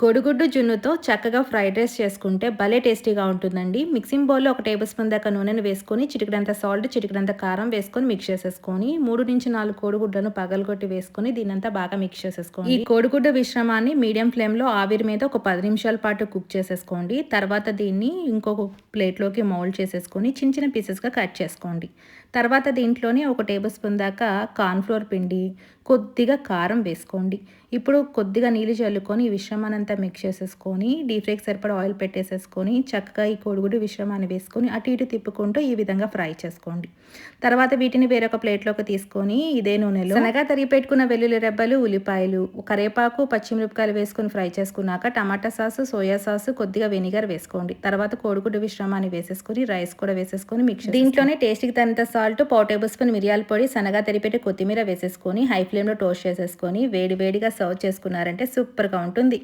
కోడిగుడ్డు జున్నుతో చక్కగా fried rice చేసుకుంటే భలే టేస్టీగా ఉంటుందండి. మిక్సింగ్ బౌల్లో ఒక టేబుల్ స్పూన్ దాకా నూనెను వేసుకొని చిటికడంత సాల్ట్ చిటికడంత కారం వేసుకొని మిక్స్ చేసేసుకొని మూడు నుంచి నాలుగు కోడిగుడ్లను పగలగొట్టి వేసుకొని దీనంతా బాగా మిక్స్ చేసేసుకోండి. ఈ కోడిగుడ్డు మిశ్రమాన్ని మీడియం ఫ్లేమ్లో ఆవిరి మీద ఒక పది నిమిషాల పాటు కుక్ చేసేసుకోండి. తర్వాత దీన్ని ఇంకొక ప్లేట్లోకి మౌల్డ్ చేసేసుకొని చిన్న చిన్న పీసెస్గా కట్ చేసుకోండి. తర్వాత దీంట్లోనే ఒక టేబుల్ స్పూన్ దాకా కార్న్ఫ్లోర్ పిండి కొద్దిగా కారం వేసుకోండి. ఇప్పుడు కొద్దిగా నీళ్ళు చల్లుకొని ఈ విశ్రమానంతా మిక్స్ చేసేసుకొని డీప్ ఫ్రైకి సరిపడా ఆయిల్ పెట్టేసేసుకొని చక్కగా ఈ కోడిగుడ్డు విశ్రమాన్ని వేసుకొని అటు ఇటు తిప్పుకుంటూ ఈ విధంగా ఫ్రై చేసుకోండి. తర్వాత వీటిని వేరొక ప్లేట్లోకి తీసుకొని ఇదే నూనెలో సన్నగా తరిగి పెట్టుకున్న వెల్లుల్లి రెబ్బలు ఉల్లిపాయలు కరేపాకు పచ్చిమిరపకాయలు వేసుకొని ఫ్రై చేసుకున్నాక టమాటా సాసు సోయా సాసు కొద్దిగా వెనిగర్ వేసుకోండి. తర్వాత కోడిగుడ్డు విశ్రమాన్ని వేసేసుకొని రైస్ కూడా వేసేసుకొని మిక్స్ దీంట్లోనే టేస్ట్కి తగినంత సాల్ట్ పావు టేబుల్ స్పూన్ మిరియాల పొడి సన్నగా తరిపెట్టి కొత్తిమీర వేసేసుకొని హై ఫ్లేమ్లో టోస్ట్ చేసేసుకొని వేడి వేడిగా సర్వ్ చేసుకున్నారంటే సూపర్గా ఉంటుంది.